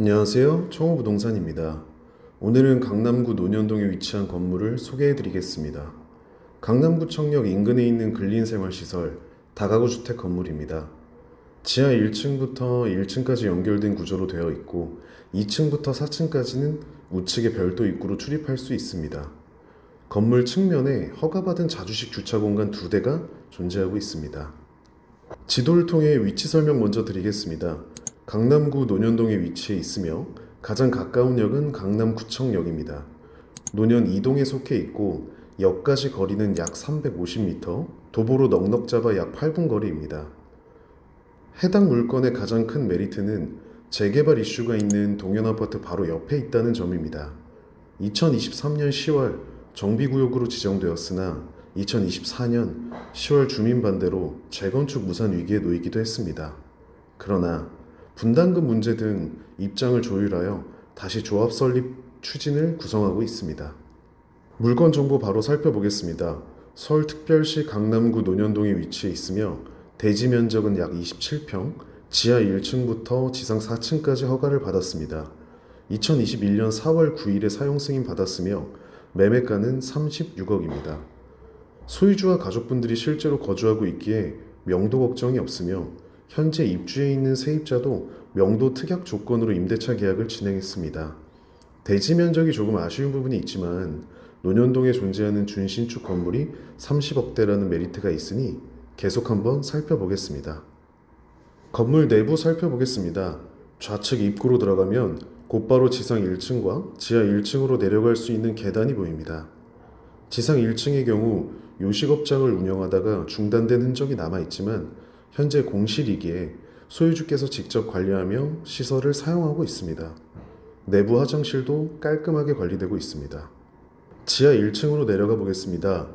안녕하세요. 청호부동산입니다. 오늘은 강남구 논현동에 위치한 건물을 소개해 드리겠습니다. 강남구청역 인근에 있는 근린생활시설 다가구 주택 건물입니다. 지하 1층부터 1층까지 연결된 구조로 되어 있고 2층부터 4층까지는 우측에 별도 입구로 출입할 수 있습니다. 건물 측면에 허가받은 자주식 주차 공간 두 대가 존재하고 있습니다. 지도를 통해 위치 설명 먼저 드리겠습니다. 강남구 논현동에 위치해 있으며 가장 가까운 역은 강남구청역입니다. 논현 2동에 속해 있고 역까지 거리는 약 350m, 도보로 넉넉 잡아 약 8분 거리입니다. 해당 물건의 가장 큰 메리트는 재개발 이슈가 있는 동현 아파트 바로 옆에 있다는 점입니다. 2023년 10월 정비구역으로 지정되었으나 2024년 10월 주민 반대로 재건축 무산 위기에 놓이기도 했습니다. 그러나 분담금 문제 등 입장을 조율하여 다시 조합 설립 추진을 구성하고 있습니다. 물건 정보 바로 살펴보겠습니다. 서울특별시 강남구 논현동에 위치해 있으며 대지 면적은 약 27평, 지하 1층부터 지상 4층까지 허가를 받았습니다. 2021년 4월 9일에 사용 승인 받았으며 매매가는 36억입니다. 소유주와 가족분들이 실제로 거주하고 있기에 명도 걱정이 없으며 현재 입주해 있는 세입자도 명도 특약 조건으로 임대차 계약을 진행했습니다. 대지 면적이 조금 아쉬운 부분이 있지만 논현동에 존재하는 준신축 건물이 30억대라는 메리트가 있으니 계속 한번 살펴보겠습니다. 건물 내부 살펴보겠습니다. 좌측 입구로 들어가면 곧바로 지상 1층과 지하 1층으로 내려갈 수 있는 계단이 보입니다. 지상 1층의 경우 요식업장을 운영하다가 중단된 흔적이 남아 있지만 현재 공실이기에 소유주께서 직접 관리하며 시설을 사용하고 있습니다. 내부 화장실도 깔끔하게 관리되고 있습니다. 지하 1층으로 내려가 보겠습니다.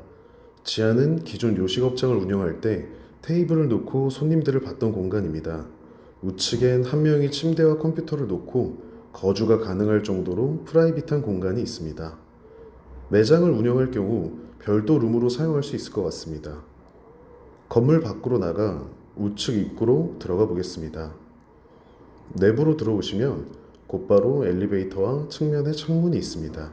지하는 기존 요식업장을 운영할 때 테이블을 놓고 손님들을 받던 공간입니다. 우측엔 한 명이 침대와 컴퓨터를 놓고 거주가 가능할 정도로 프라이빗한 공간이 있습니다. 매장을 운영할 경우 별도 룸으로 사용할 수 있을 것 같습니다. 건물 밖으로 나가 우측 입구로 들어가 보겠습니다. 내부로 들어오시면 곧바로 엘리베이터와 측면에 창문이 있습니다.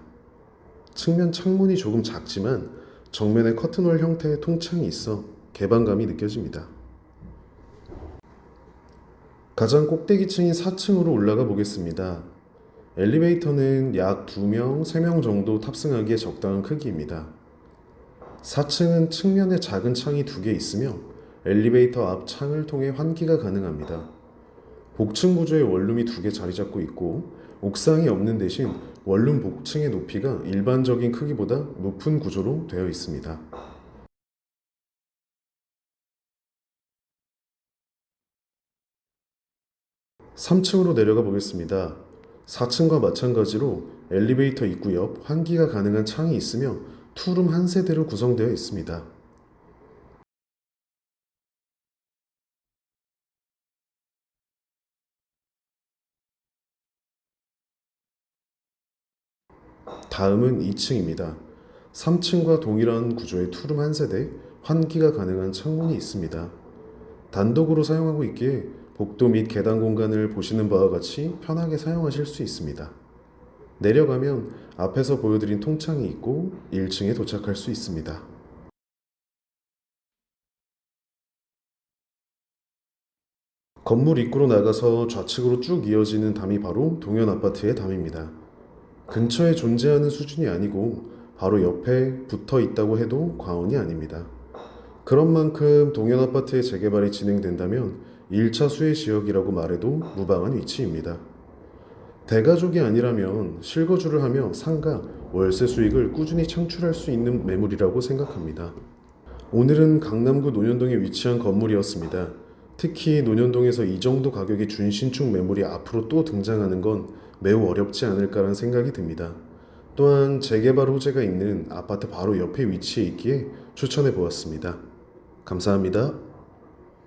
측면 창문이 조금 작지만 정면에 커튼홀 형태의 통창이 있어 개방감이 느껴집니다. 가장 꼭대기층인 4층으로 올라가 보겠습니다. 엘리베이터는 약 2명, 3명 정도 탑승하기에 적당한 크기입니다. 4층은 측면에 작은 창이 두 개 있으며 엘리베이터 앞 창을 통해 환기가 가능합니다. 복층 구조의 원룸이 두 개 자리 잡고 있고 옥상이 없는 대신 원룸 복층의 높이가 일반적인 크기보다 높은 구조로 되어 있습니다. 3층으로 내려가 보겠습니다. 4층과 마찬가지로 엘리베이터 입구 옆 환기가 가능한 창이 있으며 투룸 한 세대로 구성되어 있습니다. 다음은 2층입니다. 3층과 동일한 구조의 투룸 한 세대, 환기가 가능한 창문이 있습니다. 단독으로 사용하고 있기에 복도 및 계단 공간을 보시는 바와 같이 편하게 사용하실 수 있습니다. 내려가면 앞에서 보여드린 통창이 있고 1층에 도착할 수 있습니다. 건물 입구로 나가서 좌측으로 쭉 이어지는 담이 바로 동현 아파트의 담입니다. 근처에 존재하는 수준이 아니고 바로 옆에 붙어 있다고 해도 과언이 아닙니다. 그런 만큼 동현 아파트의 재개발이 진행된다면 1차 수혜 지역이라고 말해도 무방한 위치입니다. 대가족이 아니라면 실거주를 하며 상가, 월세 수익을 꾸준히 창출할 수 있는 매물이라고 생각합니다. 오늘은 강남구 논현동에 위치한 건물이었습니다. 특히 논현동에서 이 정도 가격의 준신축 매물이 앞으로 또 등장하는 건 매우 어렵지 않을까라는 생각이 듭니다. 또한 재개발 호재가 있는 아파트 바로 옆에 위치해 있기에 추천해 보았습니다. 감사합니다.